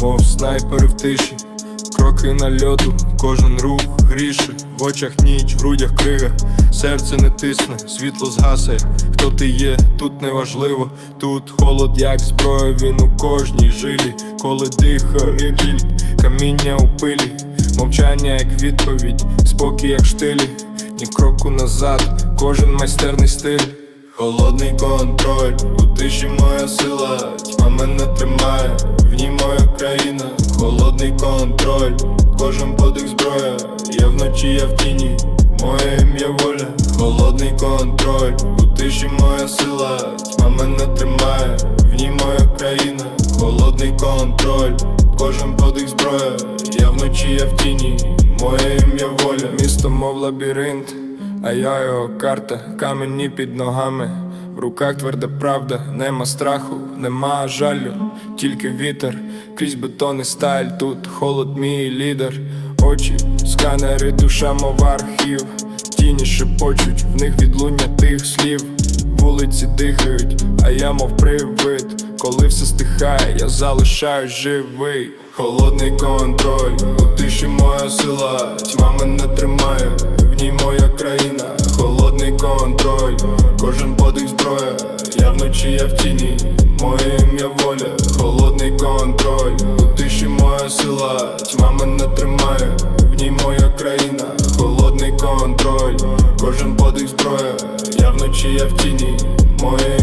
мов снайпери в тиші, кроки на льоту, кожен рух гріше, в очах ніч, в грудях крига, серце не тисне, світло згасає. Хто ти є, тут неважливо, тут холод, як зброя, він у кожній жилі, коли дихає біль, каміння у пилі, мовчання як відповідь, спокій як штилі, ні кроку назад, кожен майстерний стиль. Холодний контроль, у тиші моя сила, тьма мене тримає, в ній моя країна, холодний контроль, кожен подих зброя, я вночі, я в тіні, моє ім'я воля, холодний контроль, у тиші моя сила, тьма мене тримає, в ній моя країна, холодний контроль, кожен подих зброя, я вночі, я в тіні, моє ім'я воля, місто мов лабіринт. А я його карта, камені під ногами, в руках тверда правда, нема страху, нема жалю, тільки вітер, крізь бетон і сталь, тут холод, мій лідер, очі, сканери, душа, мов архів, тіні шепочуть, в них відлуння тих слів, вулиці дихають, а я мов привид, коли все стихає, я залишаюсь живий, холодний контроль, у тиші моя сила, тьма мене тримає, ній моя країна, холодний контроль, кожен подих зброя, я вночі, я в тіні, моє ім'я воля, холодний контроль, у тиші моя сила, тьма мене тримає, в ній моя країна, холодний контроль, кожен подих зброя, я вночі, я в тіні, моє